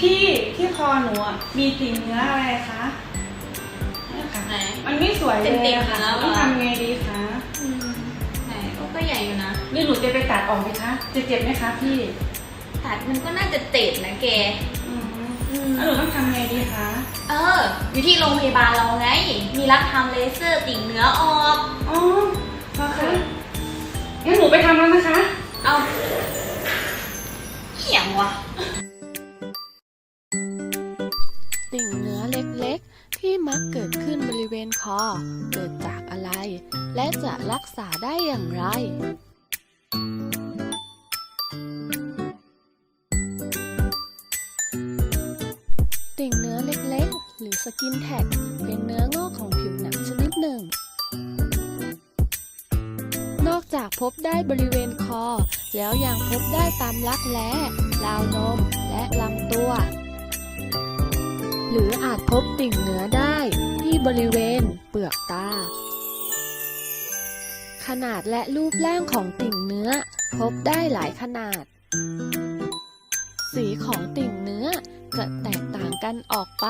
พี่ที่คอหนูอะมีติ่งเนื้ออะไรคะเนี่ยค่ะไหน มันไม่สวยเลยเป็นติ่งอะค่ะเนื้อเหรอ ต้องทำไงดีคะอืมไหนก็ก็ใหญ่อยู่นะหรือหนูจะไปตัดออกไหมคะจะเจ็บไหมคะพี่ตัดมันก็น่าจะเจ็บนะแก อืมอืม แล้วหนูต้องทำไงดีคะเออ อยู่ที่โรงพยาบาลเราไง มีรับทำเลเซอร์ติ่งเนื้อออก อ๋อเหรอคะงั้นหนูไปทำแล้วนะคะ เอาเหี้ยงวะ ขึ้นบริเวณคอ เกิดจากอะไร และจะรักษาได้อย่างไรติ่งเนื้อเล็กๆ หรือสกินแท็กเป็นเนื้องอกของผิวหนังชนิดหนึ่ง นอกจากพบได้บริเวณคอ แล้วยังพบได้ตามรักแร้ราวนม และลำตัว หรืออาจพบติ่งเนื้อได้ บริเวณเปลือกตา ขนาดและรูปร่างของติ่งเนื้อ พบได้หลายขนาด สีของติ่งเนื้อจะแตกต่างกันออกไป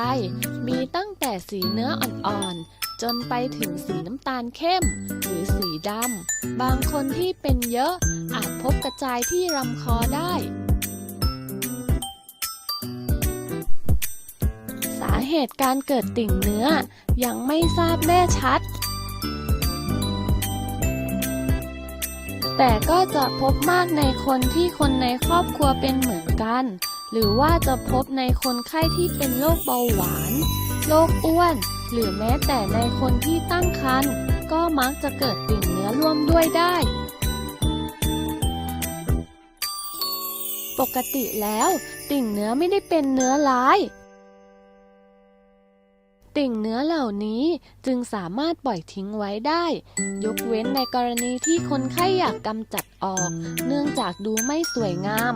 มีตั้งแต่สีเนื้ออ่อนๆ จนไปถึงสีน้ำตาลเข้ม หรือสีดำ บางคนที่เป็นเยอะอาจพบกระจายที่ลำคอได้ เหตุการเกิดติ่งเนื้อ ยังไม่ทราบแน่ชัด แต่ก็จะพบมากในคนที่คนในครอบครัวเป็นเหมือนกัน หรือว่าจะพบในคนไข้ที่เป็นโรคเบาหวาน โรคอ้วน หรือแม้แต่ในคนที่ตั้งครรภ์ก็มักจะเกิดติ่งเนื้อร่วมด้วยได้ปกติแล้วติ่งเนื้อไม่ได้เป็นเนื้อร้าย ติ่งเนื้อเหล่านี้จึงสามารถปล่อยทิ้งไว้ได้ ยกเว้นในกรณีที่คนไข้อยากกำจัดออก เนื่องจากดูไม่สวยงาม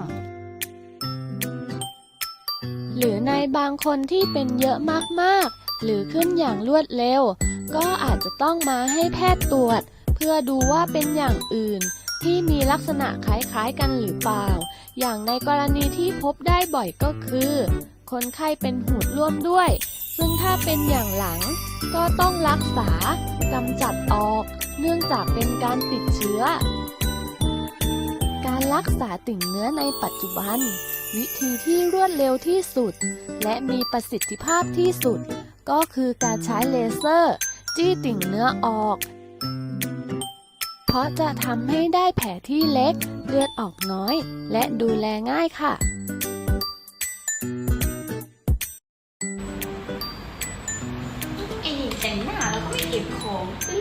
หรือในบางคนที่เป็นเยอะมากๆ หรือขึ้นอย่างรวดเร็ว ก็อาจจะต้องมาให้แพทย์ตรวจ เพื่อดูว่าเป็นอย่างอื่นที่มีลักษณะคล้ายๆกันหรือเปล่า อย่างในกรณีที่พบได้บ่อยก็คือ คนไข้เป็นหูดร่วมด้วย ซึ่งถ้าเป็นอย่างหลังก็ต้องรักษากำจัดออก เนื่องจากเป็นการติดเชื้อ การรักษาติ่งเนื้อในปัจจุบัน วิธีที่รวดเร็วที่สุด และมีประสิทธิภาพที่สุด ก็คือการใช้เลเซอร์ จี้ติ่งเนื้อออก เพราะจะทำให้ได้แผลที่เล็ก เลือดออกน้อย และดูแลง่ายค่ะ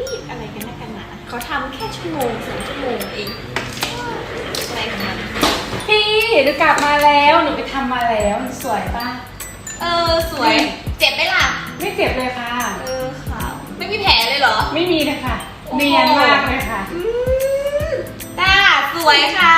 รีบอะไรกันนักกันหนาเขาทำแค่ชั่วโมงสองชั่วโมงเองอะไรของมันพี่หนูกลับมาแล้วหนูไปทำมาแล้วหนูสวยปะเออสวย เจ็บไหมล่ะ ไม่เจ็บเลยค่ะ เออขาวไม่มีแผลเลยเหรอ ไม่มีเลยค่ะโอ้โหเนียนมากเลยค่ะ อืมจ้าสวยค่ะ